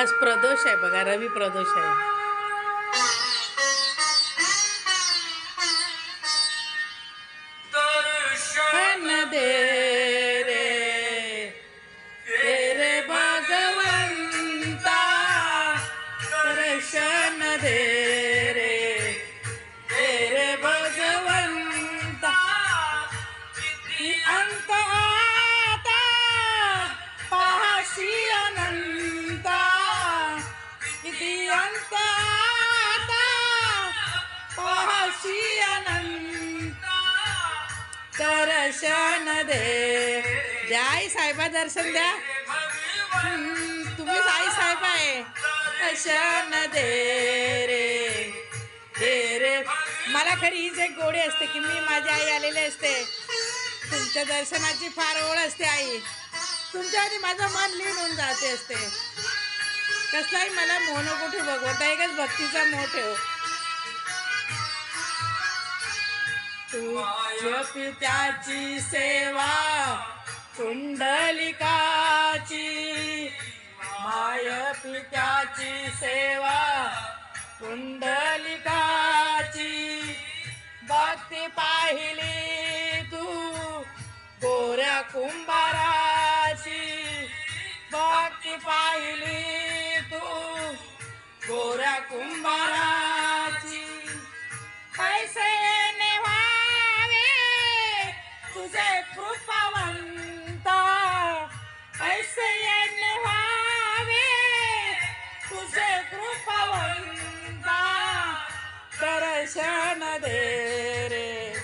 आज प्रदोष आहे बघा रवी प्रदोष आहे. दर्शन दे. द्या आई साहेबा दर्शन द्या. तुम्हीच तुम्ही आई साहेब आहे. दर्शन दे रे. दे रे. मला खरी हीच एक गोडी असते की मी माझी आई आलेली असते. तुमच्या दर्शनाची फार ओढ असते आई. तुमच्या माझं मन लीन होऊन जाते असते. कसलाही मला मोह नको ठेव भगवंता एकच भक्तीचा मोह ठेव. तुझ्य पित्याची सेवा कुंडलिकाची माय पित्याची सेवा कुंडलिकाची. भक्ती पाहिली तू गोऱ्या कुंभाराची. भक्ती पाहिली गोऱ्या कुंभाराची. पैसे नेवावे तुझे कृपावंत. पैसे नेवावे तुझे कृपावंत. दर्शन दे रे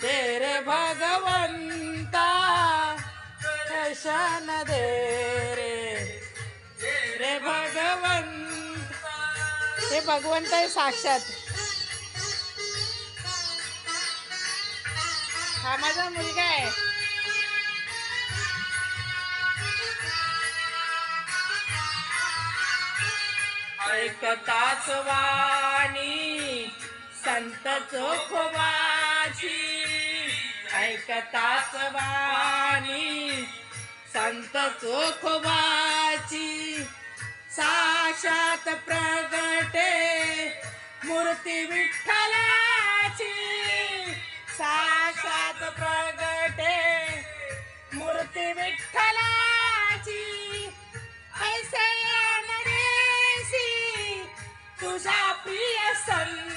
दे रे भगवंता. दर्शन दे रे. हे भगवंत आहे साक्षात. हा माझा मुलगा आहे. ऐकताच वाणी संत चोखोबाची ऐकताच वाणी संत चोखोबाची साक्षात प्रगटे मूर्ती विठ्ठलाची. साक्षात प्रगटे मूर्ती विठ्ठलाची. ऐसे तुझा प्रिय सं